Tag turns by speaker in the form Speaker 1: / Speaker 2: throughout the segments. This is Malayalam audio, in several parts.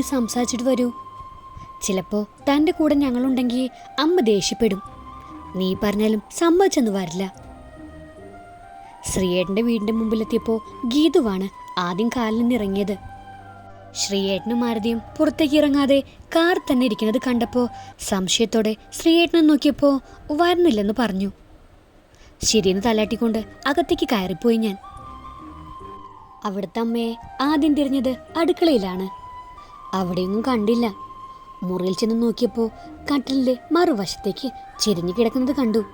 Speaker 1: പോയി സംസാരിച്ചിട്ട് വരൂ. ചിലപ്പോൾ തന്റെ കൂടെ ഞങ്ങളുണ്ടെങ്കിൽ അമ്മ ദേഷ്യപ്പെടും. നീ പറഞ്ഞാലും സമ്മതിച്ചെന്ന് വരില്ല. ശ്രീയേട്ടന്റെ വീടിന്റെ മുമ്പിലെത്തിയപ്പോൾ ഗീതുവാണ് ആദ്യം കാലിൽ നിന്നിറങ്ങിയത് ശ്രീയേട്ടനും മാരുതിയും പുറത്തേക്ക് ഇറങ്ങാതെ കാർ തന്നെ ഇരിക്കുന്നത് കണ്ടപ്പോൾ സംശയത്തോടെ ശ്രീയേട്ടനെ നോക്കിയപ്പോൾ വരുന്നില്ലെന്ന് പറഞ്ഞു. ശരിയെന്ന് തലാട്ടിക്കൊണ്ട് അകത്തേക്ക് കയറിപ്പോയി ഞാൻ. അവിടുത്തെ അമ്മയെ ആദ്യം തിരിഞ്ഞത് അടുക്കളയിലാണ്. അവിടെയൊന്നും കണ്ടില്ല. മുറിയിൽ ചെന്ന് നോക്കിയപ്പോൾ കട്ടിലിന്റെ മറുവശത്തേക്ക് ചെരിഞ്ഞു കിടക്കുന്നത് കണ്ടു.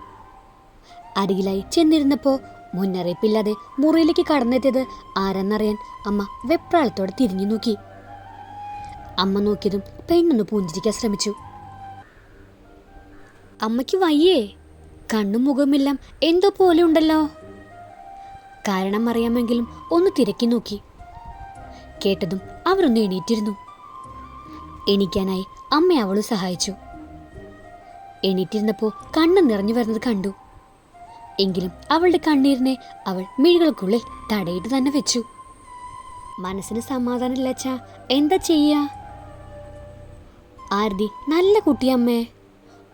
Speaker 1: അരികിലായി ചെന്നിരുന്നപ്പോൾ മുന്നറിയിപ്പില്ലാതെ മുറിയിലേക്ക് കടന്നെത്തിയത് ആരെന്നറിയാൻ അമ്മ വെപ്രാളത്തോടെ തിരിഞ്ഞു നോക്കി. അമ്മ നോക്കിയതും പെണ്ണൊന്ന് പൂഞ്ചിരിക്കാൻ ശ്രമിച്ചു. അമ്മയ്ക്ക് വയ്യേ കണ്ണും മുഖമെല്ലാം എന്തോ പോലെ ഉണ്ടല്ലോ. കാരണം അറിയാമെങ്കിലും ഒന്ന് തിരക്കി നോക്കി. കേട്ടതും അവരൊന്ന് എണീറ്റിരുന്നു. എണീക്കാനായി അമ്മ അവളെ സഹായിച്ചു. എണീറ്റിരുന്നപ്പോൾ കണ്ണ് നിറഞ്ഞു വരുന്നത് കണ്ടു. എങ്കിലും അവളുടെ കണ്ണീരിനെ അവൾ മിഴികൾക്കുള്ളിൽ തടയിട്ട് തന്നെ വെച്ചു. മനസ്സിന് സമാധാനമില്ലച്ചാ എന്താ ചെയ്യാ? ആരതി നല്ല കുട്ടിയമ്മേ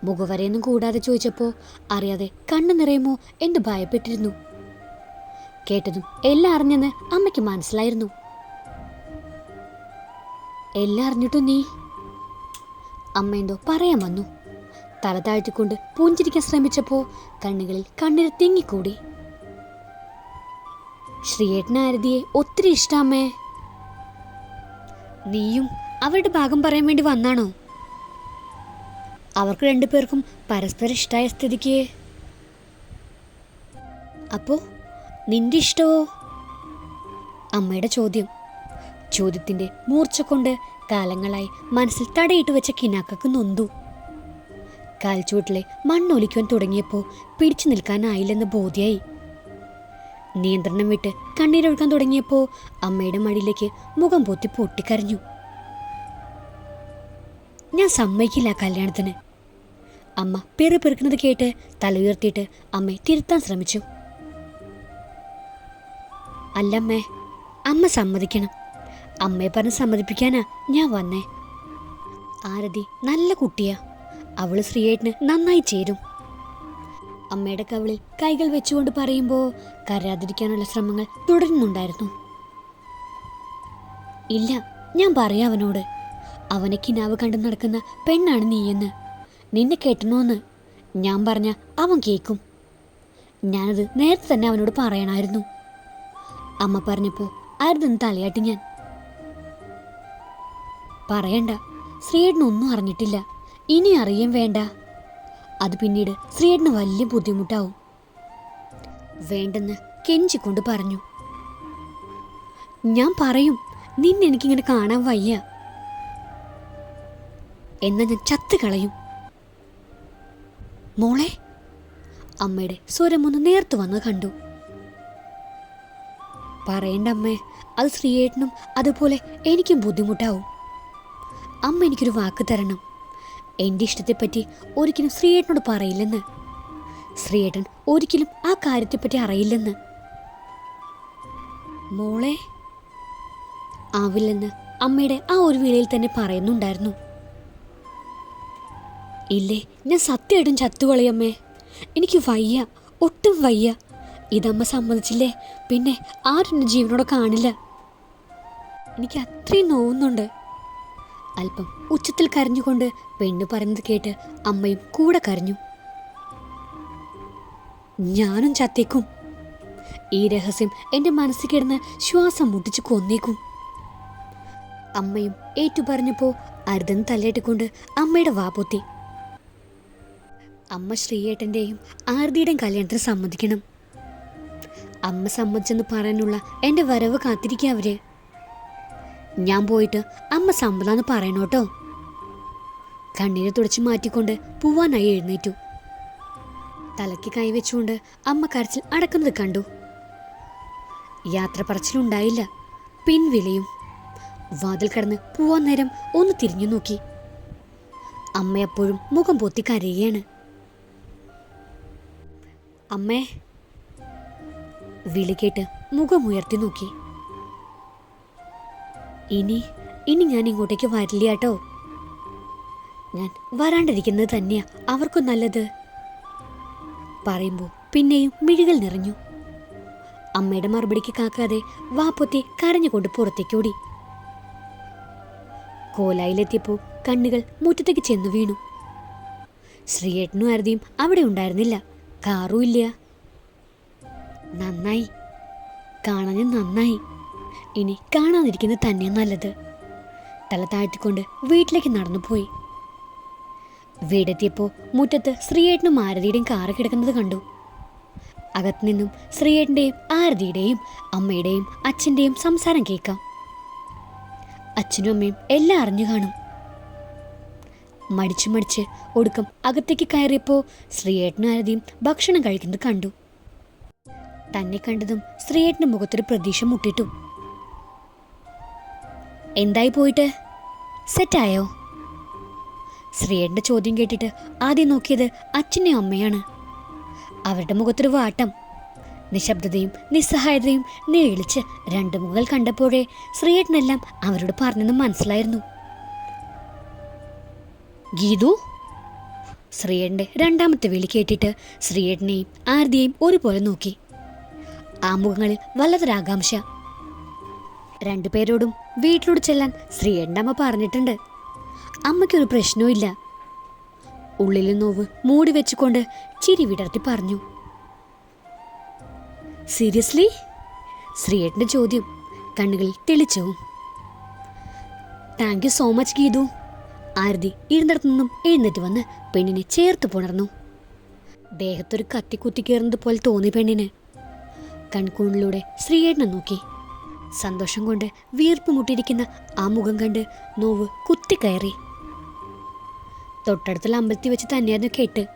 Speaker 1: മുഖവരെയൊന്നും കൂടാതെ ചോദിച്ചപ്പോൾ അറിയാതെ കണ്ണു നിറയുമോ എന്ന് ഭയപ്പെട്ടിരുന്നു. കേട്ടതും എല്ലാം അറിഞ്ഞെന്ന് അമ്മയ്ക്ക് മനസ്സിലായിരുന്നു. എല്ലാം അറിഞ്ഞിട്ടും നീ അമ്മ എന്തോ പറയാൻ വന്നു. തല താഴ്ത്തിക്കൊണ്ട് പൂഞ്ചിരിക്കാൻ ശ്രമിച്ചപ്പോൾ കണ്ണുകളിൽ കണ്ണിൽ തിങ്ങിക്കൂടി. ശ്രീയേട്ടനാരതിയെ ഒത്തിരി ഇഷ്ടമേ. നീയും അവരുടെ ഭാഗം പറയാൻ വേണ്ടി വന്നാണോ? അവർക്ക് രണ്ടുപേർക്കും പരസ്പരം ഇഷ്ടമായ സ്ഥിതിക്ക്. അപ്പോ നിന്റെ ഇഷ്ടമോ അമ്മയുടെ ചോദ്യം. ചോദ്യത്തിന്റെ മൂർച്ച കൊണ്ട് കാലങ്ങളായി മനസ്സിൽ തടയിട്ട് വെച്ച കിനാക്കക്ക് നൊന്തു. കാൽച്ചുവട്ടിലെ മണ്ണൊലിക്കുവാൻ തുടങ്ങിയപ്പോൾ പിടിച്ചു നിൽക്കാനായില്ലെന്ന് ബോധ്യായി. നിയന്ത്രണം വിട്ട് കണ്ണീരൊഴുക്കാൻ തുടങ്ങിയപ്പോൾ അമ്മയുടെ മടിയിലേക്ക് മുഖം പൊത്തി പൊട്ടിക്കരഞ്ഞു. ഞാൻ സമ്മതിക്കില്ല കല്യാണത്തിന്. അമ്മ പെറു പെറുക്കുന്നത് കേട്ട് തല ഉയർത്തിയിട്ട് അമ്മയെ തിരുത്താൻ ശ്രമിച്ചു. അല്ലമ്മേ അമ്മ സമ്മതിക്കണം. അമ്മയെ പറഞ്ഞ് സമ്മതിപ്പിക്കാനാ ഞാൻ വന്നേ. ആരതി നല്ല കുട്ടിയാ. അവൾ ശ്രീയേട്ടന് നന്നായി ചേരും. അമ്മയുടെ കവിളിൽ കൈകൾ വെച്ചുകൊണ്ട് പറയുമ്പോൾ കരയാതിരിക്കാനുള്ള ശ്രമങ്ങൾ തുടരുന്നുണ്ടായിരുന്നു. ഇല്ല ഞാൻ പറയാം അവനോട്. അവനെ കിനാവ് കണ്ടു നടക്കുന്ന പെണ്ണാണ് നീയെന്ന്. നിന്നെ കേട്ടണോന്ന് ഞാൻ പറഞ്ഞ അവൻ കേൾക്കും ഞാനത് നേരത്തെ തന്നെ അവനോട് പറയണമായിരുന്നു അമ്മ പറഞ്ഞപ്പോൾ ആരുതെന്ന് തലയാട്ടി ഞാൻ. പറയണ്ട. ശ്രീയേട്ടനൊന്നും അറിഞ്ഞിട്ടില്ല. ഇനി അറിയാൻ വേണ്ട. അത് പിന്നീട് ശ്രീയേട്ടന് വലിയ ബുദ്ധിമുട്ടാവും. വേണ്ടെന്ന് കെഞ്ചിക്കൊണ്ട് പറഞ്ഞു. ഞാൻ പറയും നിന്നെനിക്കിങ്ങനെ കാണാൻ വയ്യ. എന്നാൽ ഞാൻ ചത്ത് കളയും. മോളെ അമ്മയുടെ സ്വരമൊന്ന് നേർത്തു വന്ന് കണ്ടു. പറയണ്ട അമ്മേ അത് ശ്രീയേട്ടനും അതുപോലെ എനിക്കും ബുദ്ധിമുട്ടാവും. അമ്മ എനിക്കൊരു വാക്ക് തരണം. എന്റെ ഇഷ്ടത്തെപ്പറ്റി ഒരിക്കലും ശ്രീയേട്ടനോട് പറയില്ലെന്ന്. ശ്രീയേട്ടൻ ഒരിക്കലും ആ കാര്യത്തെപ്പറ്റി അറിയില്ലെന്ന്. മോളെ ആവില്ലെന്ന് അമ്മയുടെ ആ ഒരു വിലയിൽ തന്നെ പറയുന്നുണ്ടായിരുന്നു. ഇല്ലേ ഞാൻ സത്യമായിട്ടും ചത്തുകളയമ്മേ എനിക്ക് വയ്യ ഒട്ടും വയ്യ. ഇതമ്മ സമ്മതിച്ചില്ലേ? പിന്നെ ആരും ജീവനോടെ കാണില്ല. എനിക്ക് അത്രയും നോവുന്നുണ്ട്. അല്പം ഉച്ചത്തിൽ കരഞ്ഞുകൊണ്ട് പെണ്ണ് പറയുന്നത് കേട്ട് അമ്മയും കൂടെ കരഞ്ഞു. ഞാനും ചത്തേക്കും. ഈ രഹസ്യം എന്റെ മനസ്സിൽ കിടന്ന് ശ്വാസം മുട്ടിച്ച് കൊന്നേക്കും. അമ്മയും ഏറ്റു പറഞ്ഞപ്പോൾ അരുതൻ തല്ലേട്ടിക്കൊണ്ട് അമ്മയുടെ വാപൊത്തി അമ്മ ശ്രീയേട്ടന്റെയും ആരതിയുടെയും കല്യാണത്തിന് സമ്മതിക്കണം. അമ്മ സമ്മതിച്ചെന്ന് പറയാനുള്ള എന്റെ വരവ് കാത്തിരിക്കുക അവർ. ഞാൻ പോയിട്ട് അമ്മ സമ്മതമെന്ന് പറയണോട്ടോ. കണ്ണീര് തുടച്ചു മാറ്റിക്കൊണ്ട് പോവാനായി എഴുന്നേറ്റു. തലയ്ക്ക് കൈവച്ചുകൊണ്ട് അമ്മ കരച്ചിൽ അടക്കുന്നത് കണ്ടു. യാത്ര പറച്ചിലുണ്ടായില്ല പിൻവിളിയും. വാതിൽ കടന്ന് പോവാൻ നേരം ഒന്ന് തിരിഞ്ഞു നോക്കി. അമ്മ എപ്പോഴും മുഖം പൊത്തി കരയുകയാണ്. അമ്മേ. വിളി കേട്ട് മുഖമുയർത്തി നോക്കി. ഇനി ഇനി ഞാൻ ഇങ്ങോട്ടേക്ക് വരില്ല കേട്ടോ. ഞാൻ വരാണ്ടിരിക്കുന്നത് തന്നെയാ അവർക്കും നല്ലത്. പറയുമ്പോൾ പിന്നെയും മിഴികൾ നിറഞ്ഞു. അമ്മയുടെ മറുപടിക്ക് കാക്കാതെ വാപ്പൊത്തി കരഞ്ഞുകൊണ്ട് പുറത്തേക്ക് ഓടി കോലായിലെത്തിയപ്പോൾ കണ്ണുകൾ മുറ്റത്തേക്ക് ചെന്നു വീണു. ശ്രീയേട്ടനും ആരതിയും അവിടെ ഉണ്ടായിരുന്നില്ല. കാറും ഇല്ല. നന്നായി. കാണാൻ നന്നായി. ഇനി കാണാതിരിക്കുന്നത് തന്നെ നല്ലത്. തല താഴ്ത്തിക്കൊണ്ട് വീട്ടിലേക്ക് നടന്നു പോയി. വീടെത്തിയപ്പോൾ മുറ്റത്ത് ശ്രീയേട്ടനും ആരതിയുടെയും കാറ് കിടക്കുന്നത് കണ്ടു. അകത്തു നിന്നും ശ്രീയേട്ടന്റെയും ആരതിയുടെയും അമ്മയുടെയും അച്ഛന്റെയും സംസാരം കേൾക്കാം. അച്ഛനും അമ്മയും എല്ലാം അറിഞ്ഞു കാണും. മടിച്ചു മടിച്ച് ഒടുക്കം അകത്തേക്ക് കയറിയപ്പോൾ ശ്രീയേട്ടനും ആരതിയും ഭക്ഷണം കഴിക്കുന്നത് കണ്ടു. തന്നെ കണ്ടതും ശ്രീയേട്ടന്റെ മുഖത്തൊരു പ്രതീക്ഷ മുട്ടിട്ടു എന്തായി പോയിട്ട്? സെറ്റായോ? ശ്രീയേട്ടന്റെ ചോദ്യം കേട്ടിട്ട് ആദ്യം നോക്കിയത് അച്ഛനെയും അമ്മയാണ്. അവരുടെ മുഖത്തൊരു വാട്ടം. നിശബ്ദതയും നിസ്സഹായതയും നേളിച്ച് രണ്ട് മുകൾ കണ്ടപ്പോഴേ ശ്രീയേട്ടനെല്ലാം അവരോട് പറഞ്ഞെന്ന് മനസ്സിലായിരുന്നു. ഗീതു? ശ്രീയേട്ടന്റെ രണ്ടാമത്തെ വിളി കേട്ടിട്ട് ശ്രീയേട്ടനെയും ആരതിയെയും ഒരുപോലെ നോക്കി. ആ മുഖങ്ങളിൽ വല്ലതൊരാകാംക്ഷ രണ്ടുപേരോടും വീട്ടിലോട് ചെല്ലാൻ ശ്രീ എണ്ണമ്മ പറഞ്ഞിട്ടുണ്ട്. അമ്മയ്ക്കൊരു പ്രശ്നവും ഇല്ല ഉള്ളിലെ നോവ് മൂടി വെച്ചുകൊണ്ട് ചിരി വിടർത്തി പറഞ്ഞു. സീരിയസ്ലി ശ്രീയേട്ടന്റെ ചോദ്യം കണ്ണുകളിൽ തെളിച്ചവും. Thank you so much Geethu. Aarathi ഇരുന്നിടത്തു നിന്നും എഴുന്നേറ്റ് വന്ന് പെണ്ണിനെ ചേർത്ത് പുണർന്നു. ദേഹത്തൊരു കത്തി കുത്തിക്കേറുന്നത് പോലെ തോന്നി പെണ്ണിന്. കൺകൂണിലൂടെ ശ്രീയേട്ടനെ നോക്കി. സന്തോഷം കൊണ്ട് വീർപ്പ് മുട്ടിയിരിക്കുന്ന ആ മുഖം കണ്ട് നോവ് കുത്തിക്കയറി തൊട്ടടുത്തുള്ള അമ്പലത്തിൽ വെച്ച് തന്നെയായിരുന്നു കെട്ട്.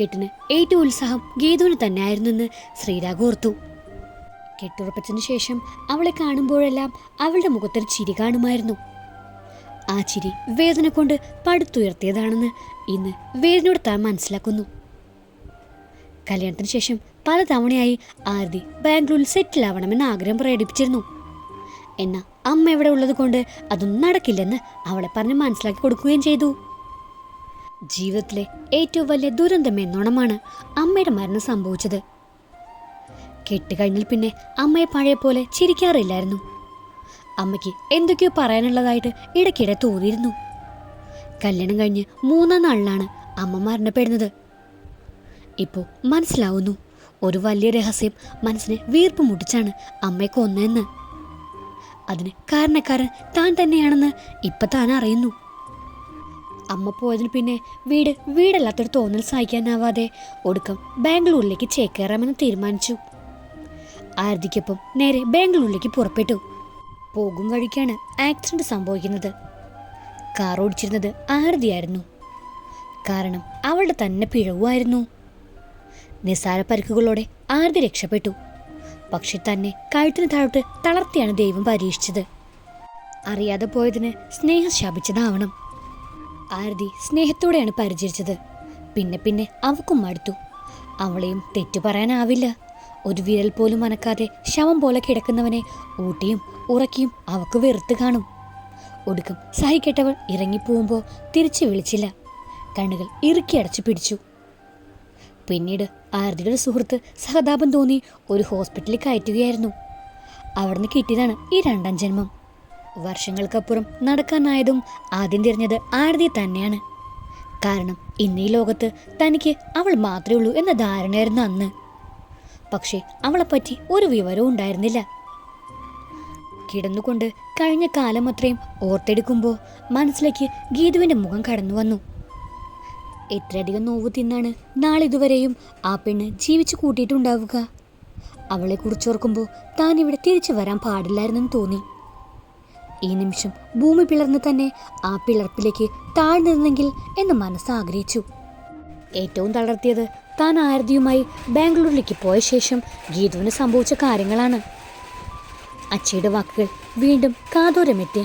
Speaker 1: കെട്ടിന് ഏറ്റവും ഉത്സാഹം ഗീതുവിന് തന്നെയായിരുന്നെന്ന് ശ്രീരാഗ് ഓർത്തു. കെട്ടുറപ്പിച്ചതിന് ശേഷം അവളെ കാണുമ്പോഴെല്ലാം അവളുടെ മുഖത്തൊരു ചിരി കാണുമായിരുന്നു. ആ ചിരി വേദന കൊണ്ട് പടുത്തുയർത്തിയതാണെന്ന് ഇന്ന് വേദനയോട് താൻ മനസ്സിലാക്കുന്നു. കല്യാണത്തിന് ശേഷം പല തവണയായി ആരതി ബാംഗ്ലൂരിൽ സെറ്റിൽ ആവണമെന്ന് ആഗ്രഹം പ്രകടിപ്പിച്ചിരുന്നു. എന്നാൽ അമ്മ ഇവിടെ ഉള്ളത് കൊണ്ട് അതൊന്നും നടക്കില്ലെന്ന് അവളെ പറഞ്ഞ് മനസ്സിലാക്കി കൊടുക്കുകയും ചെയ്തു. ജീവിതത്തിലെ ഏറ്റവും വലിയ ദുരന്തം എന്നോണമാണ് അമ്മയുടെ മരണം സംഭവിച്ചത്. കെട്ടുകഴിഞ്ഞാൽ പിന്നെ അമ്മയെ പഴയ പോലെ ചിരിക്കാറില്ലായിരുന്നു. അമ്മയ്ക്ക് എന്തൊക്കെയോ പറയാനുള്ളതായിട്ട് ഇടയ്ക്കിടെ തോന്നിയിരുന്നു. കല്യാണം കഴിഞ്ഞ് മൂന്നാം നാളിലാണ് അമ്മ മരണപ്പെടുന്നത്. ഇപ്പോൾ മനസ്സിലാവുന്നു. ഒരു വലിയ രഹസ്യം മനസ്സിനെ വീർപ്പ് മുട്ടിച്ചാണ് അമ്മയെ കൊന്നതെന്ന്. അതിന് കാരണക്കാരൻ താൻ തന്നെയാണെന്ന് ഇപ്പം താൻ അറിയുന്നു. അമ്മ പോയതിന് പിന്നെ വീട് വീടല്ലാത്തൊരു തോന്നൽ സഹിക്കാനാവാതെ ഒടുക്കം ബാംഗ്ലൂരിലേക്ക് ചേക്കേറാമെന്ന് തീരുമാനിച്ചു. ആരതിക്കൊപ്പം നേരെ ബാംഗ്ലൂരിലേക്ക് പുറപ്പെട്ടു. പോകും വഴിക്കാണ് ആക്സിഡന്റ് സംഭവിക്കുന്നത്. കാർ ഓടിച്ചിരുന്നത് ആരതിയായിരുന്നു. കാരണം അവളുടെ തന്നെ പിഴവുമായിരുന്നു. നിസ്സാര പരിക്കുകളോടെ ആരതി രക്ഷപ്പെട്ടു. പക്ഷെ തന്നെ കഴുത്തിന് താഴോട്ട് തളർത്തിയാണ് ദൈവം പരീക്ഷിച്ചത്. അറിയാതെ പോയതിന് സ്നേഹം ശാപിച്ചതാവണം. ആരതി സ്നേഹത്തോടെയാണ് പരിചരിച്ചത്. പിന്നെ പിന്നെ അവക്കും മടുത്തു. അവളെയും തെറ്റു പറയാനാവില്ല. ഒരു വിരൽ പോലും അനക്കാതെ ശവം പോലെ കിടക്കുന്നവനെ ഊട്ടിയും ഉറക്കിയും അവക്ക് വെറുത്ത് കാണും. ഒടുക്കം സഹിക്കെട്ടവൾ ഇറങ്ങിപ്പോകുമ്പോൾ തിരിച്ചു വിളിച്ചില്ല. കണ്ണുകൾ ഇറുക്കി അടച്ചു പിടിച്ചു. പിന്നീട് ആരതിയുടെ ഒരു സുഹൃത്ത് സഹതാപം തോന്നി ഒരു ഹോസ്പിറ്റലിൽ കയറ്റുകയായിരുന്നു. അവിടുന്ന് കിട്ടിയതാണ് ഈ രണ്ടാം ജന്മം. വർഷങ്ങൾക്കപ്പുറം നടക്കാനായതും ആദ്യം തിരഞ്ഞത് ആരതി തന്നെയാണ്. കാരണം ഇന്ന് ഈ ലോകത്ത് തനിക്ക് അവൾ മാത്രമേ ഉള്ളൂ എന്ന ധാരണയായിരുന്നു അന്ന്. പക്ഷേ അവളെപ്പറ്റി ഒരു വിവരവും ഉണ്ടായിരുന്നില്ല. കിടന്നുകൊണ്ട് കഴിഞ്ഞ കാലം അത്രയും ഓർത്തെടുക്കുമ്പോൾ മനസ്സിലേക്ക് ഗീതുവിന്റെ മുഖം കടന്നു വന്നു എത്രയധികം നോവ് തിന്നാണ്. നാളിതുവരെയും ആ പെണ്ണ് ജീവിച്ചു കൂട്ടിയിട്ടുണ്ടാവുക. അവളെ കുറിച്ചോർക്കുമ്പോൾ താൻ ഇവിടെ തിരിച്ചു വരാൻ പാടില്ലായിരുന്നെന്ന് തോന്നി. ഈ നിമിഷം ഭൂമി പിളർന്ന് തന്നെ ആ പിളർപ്പിലേക്ക് താഴ്ന്നിരുന്നെങ്കിൽ എന്ന് മനസ്സ് ആഗ്രഹിച്ചു. ഏറ്റവും തളർത്തിയത് താൻ ആരതിയുമായി ബാംഗ്ലൂരിലേക്ക് പോയ ശേഷം ഗീതുവിന് സംഭവിച്ച കാര്യങ്ങളാണ്. അച്ചയുടെ വാക്കുകൾ വീണ്ടും കാതോരമെത്തി.